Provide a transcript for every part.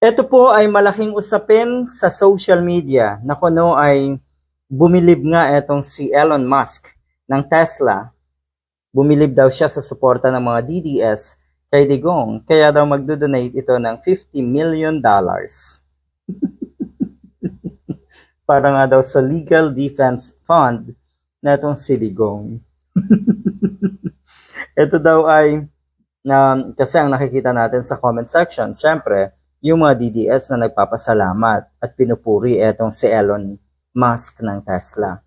Ito po ay malaking usapin sa social media na kuno ay bumilib nga etong si Elon Musk ng Tesla. Bumilib daw siya sa suporta ng mga DDS kay Digong, kaya daw magdodonate ito ng 50 million dollars. Para nga daw sa Legal Defense Fund na itong si Digong. ito daw ay na kasi ang nakikita natin sa comment section, syempre, yung mga DDS na nagpapasalamat at pinupuri etong si Elon Musk ng Tesla.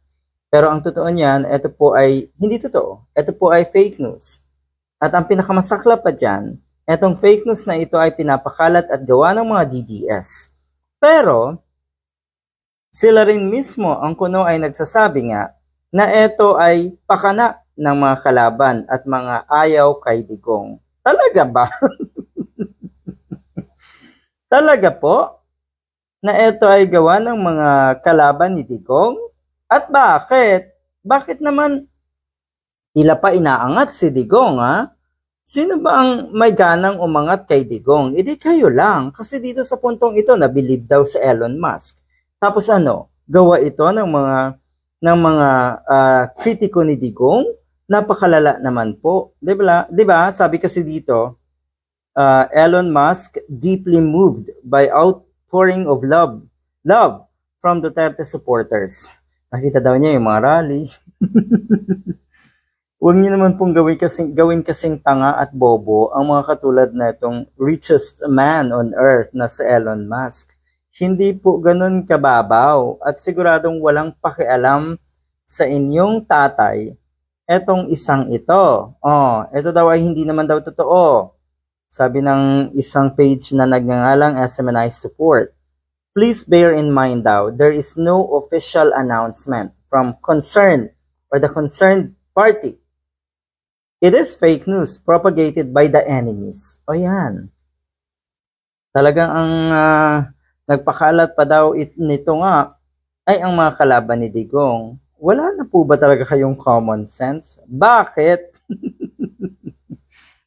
Pero ang totoo niyan, ito po ay hindi totoo. Ito po ay fake news. At ang pinakamasakla pa dyan, etong fake news na ito ay pinapakalat at gawa ng mga DDS. Pero, sila rin mismo ang kuno ay nagsasabi nga na ito ay pakana ng mga kalaban at mga ayaw kay Digong. Talaga ba? Talaga po? Na ito ay gawa ng mga kalaban ni Digong? At bakit? Bakit naman tila pa inaangat si Digong ha? Sino ba ang may ganang umangat kay Digong? Hindi kayo lang. Kasi dito sa puntong ito, nabilib daw sa Elon Musk. Tapos ano, gawa ito ng mga ng mga ah, kritiko ni Digong? Napakalala naman po. 'Di ba? 'Di? Sabi kasi dito, uh, Elon Musk deeply moved by outpouring of love love from Duterte supporters. Nakita daw niya yung mga rally. Huwag niyo naman pong gawin kasing, gawin kasing tanga at bobo ang mga katulad na itong richest man on earth na si Elon Musk. Hindi po ganun kababaw at siguradong walang pakialam sa inyong tatay etong isang ito. Oh, ito daw ay hindi naman daw totoo. Sabi ng isang page na nagngangalang SMNI support. Please bear in mind daw, there is no official announcement from concerned or the concerned party. It is fake news propagated by the enemies. O yan. Talagang ang ah, nagpakalat pa daw it, nito nga ay ang mga kalaban ni Digong. Wala na po ba talaga kayong common sense? Bakit?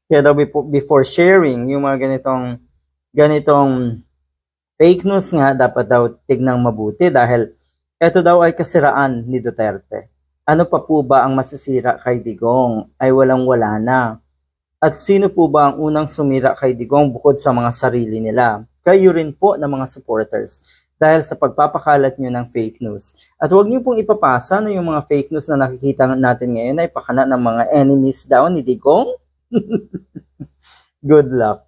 Kaya daw before, sharing yung mga ganitong ganitong fake news nga dapat daw tignang mabuti dahil ito daw ay kasiraan ni Duterte. Ano pa po ba ang masisira kay Digong ay walang-wala na. At sino po ba ang unang sumira kay Digong bukod sa mga sarili nila? Kayo rin po na mga supporters dahil sa pagpapakalat nyo ng fake news. At huwag nyo pong ipapasa na yung mga fake news na nakikita natin ngayon ay pakana ng mga enemies daw ni Digong. Good luck.